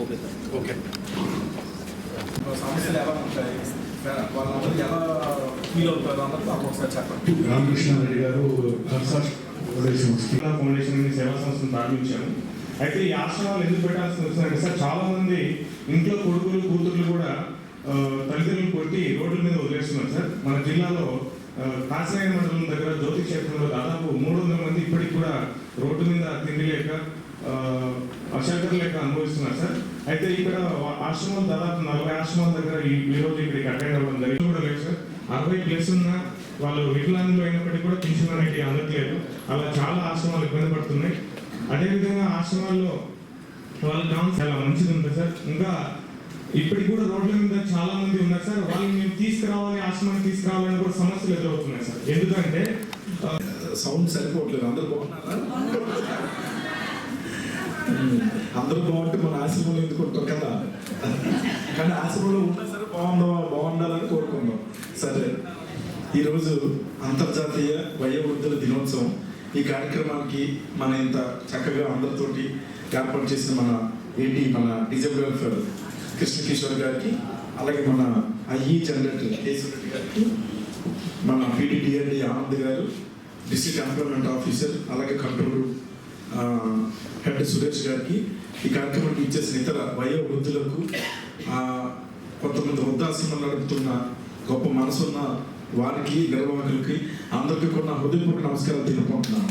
Okay సమస్యలు ఎలా ఉంటాయి వాళ్ళందరూ ఎలా ఫీల్ అవుతారు అన్నది ఒకసారి చెప్పండి రామకృష్ణారెడ్డి గారు ఫౌండేషన్ సేవా సంస్థను ప్రారంభించాము అయితే ఈ ఆశ్రమాలు ఎందుకు పెట్టాల్సి వస్తుందంటే సార్ చాలా మంది ఇంట్లో కొడుకులు కూతుర్లు కూడా తల్లిదండ్రులు కొట్టి రోడ్ల మీద వదిలేస్తున్నారు సార్. మన జిల్లాలో ఆ, కాసినాయ మండలం దగ్గర జ్యోతి క్షేత్రంలో దాదాపు మూడు వందల మంది ఇప్పటికి కూడా రోడ్డు మీద తిండి లేక షెల్టర్ లెక్క అనుభవిస్తున్నారు సార్. అయితే ఇక్కడ ఆశ్రమం దాదాపు నలభై ఆశ్రమాల దగ్గర ఈ రోజు ఇక్కడికి అటెండ్ అవ్వడం జరిగింది. కూడా లేదు సార్. అరవై ప్లస్ ఉన్న వాళ్ళు వికలాంగులు అయినప్పటికీ కూడా పింఛన్ అనేది అందట్లేదు. అలా చాలా ఆశ్రమాలు ఇబ్బంది పడుతున్నాయి. అదేవిధంగా ఆశ్రమాల్లో వాళ్ళ గ్రౌండ్ చాలా మంచిది ఉంది సార్. ఇంకా ఇప్పటికి కూడా రోడ్ల మీద చాలా మంది ఉన్నారు సార్. వాళ్ళని మేము తీసుకురావాలి ఆశ్రమాన్ని తీసుకురావాలని కూడా సమస్యలు ఎదురవుతున్నాయి సార్. ఎందుకంటే సౌండ్ సరిపోవట్లేదు. అందరు బాగున్నారా? అందరూ బాగుంటే మన ఆశ్రమంలో ఎందుకుంటాం కదా? కానీ ఆశ్రమంలో ఉన్నా సరే బాగుందా బాగుండాలని కోరుకుందాం. సరే ఈరోజు అంతర్జాతీయ వయోవృద్ధుల దినోత్సవం. ఈ కార్యక్రమానికి మన ఇంత చక్కగా అందరితోటి ఏర్పాటు చేసిన మన ఏంటి మన డిజబుల్ వెల్ఫేర్ కృష్ణ కిషోర్ గారికి అలాగే మన ఐఈ జనరేటర్ కేశవ్ గారికి మన PDDMD Anand garu district employment officer అలాగే కంట్రోల్ హెడ్ సురేష్ గారికి ఈ కార్యక్రమానికి ఇచ్చేసిన ఇతర వయో వృద్ధులకు కొంతమంది వృద్ధాశ్రమం నడుపుతున్న గొప్ప మనసున్న వారికి నిర్వాహకులకి అందరికీ కూడా హృదయపూర్వక నమస్కారం తెలుపుకుంటున్నాను.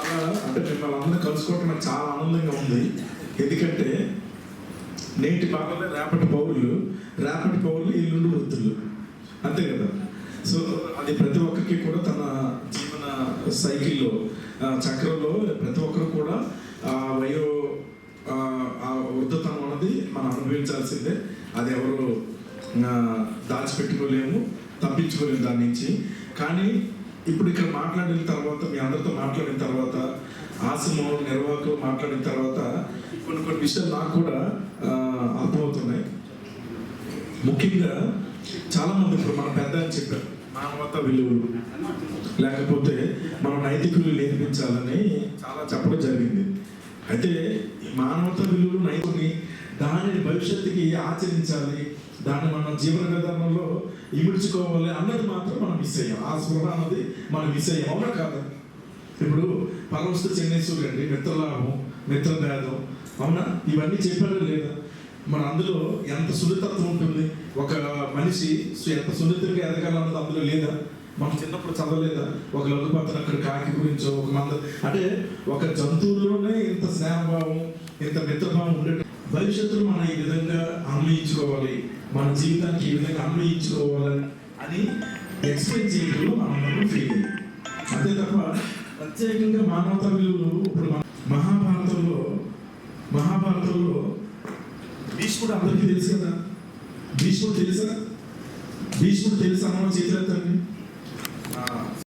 అలా అంటే మిమ్మల్ని అందరూ కలుసుకోవటం నాకు చాలా ఆనందంగా ఉంది. ఎందుకంటే నేటి బాగా రేపటి పౌరులు రేపటి పౌరులు ఎల్లుండి వృద్ధులు. అంతే కదా? సో అది ప్రతి ఒక్కరికి కూడా తన సైకిల్లో చక్రంలో ప్రతి ఒక్కరు కూడా ఆ వయో ఆ, వృద్ధతనం అనేది మనం అనుభవించాల్సిందే. అది ఎవరు దాచిపెట్టుకోలేము తప్పించుకోలేము దాని నుంచి. కానీ ఇప్పుడు ఇక్కడ మాట్లాడిన తర్వాత మీ అందరితో మాట్లాడిన తర్వాత ఆశ్రమం నిర్వాహకులు మాట్లాడిన తర్వాత కొన్ని కొన్ని విషయాలు నాకు కూడా అర్థమవుతున్నాయి. ముఖ్యంగా చాలామంది ఇప్పుడు మన పెద్ద అని చెప్పారు. మానవత విలువలు లేకపోతే మనం నైతికులు నేర్పించాలని చాలా చెప్పడం జరిగింది. అయితే ఈ మానవత విలువలు నైపుణ్యం దానిని భవిష్యత్తుకి ఆచరించాలి దాన్ని మనం జీవన విధానంలో ఇమిడ్చుకోవాలి అన్నది మాత్రం మనం మిస్ అయ్యాం. ఆ స్పృహ అన్నది మనం మిస్ అయ్యాం. అవునా కాదు? ఇప్పుడు పరవస్తు చెన్నైశ్వరు అండి మిత్రలాభం మిత్రభేదం అవునా? ఇవన్నీ చెప్పారా లేదా? మన అందులో ఎంత సున్నితత్వం ఉంటుంది? ఒక మనిషి ఎంత సున్నితంగా ఎదగాలన్నది అందులో లేదా? మనం చిన్నప్పుడు చదవలేదా? ఒక లఘుపత్రం అక్కడ కాకి గురించో ఒక మంద అంటే ఒక జంతువులోనే ఇంత స్నేహభావం ఇంత మిత్రభావం ఉండే భవిష్యత్తులో మనం ఈ విధంగా అన్వయించుకోవాలి. మన జీవితానికి ఈ విధంగా అన్వయించుకోవాలని అని ఎక్స్ప్లెయిన్ చేయడంలో మనం ఫీల్ అంతే తప్ప ప్రత్యేకంగా మానవతా విలువలు ఇప్పుడు మహాభారతంలో మహాభారతంలో భీష్ముడు అందరికీ తెలుసు? కదా భీష్ముడు తెలుసా? భీష్ముడు తెలుసా? అమ్మ చేతులెత్తండి.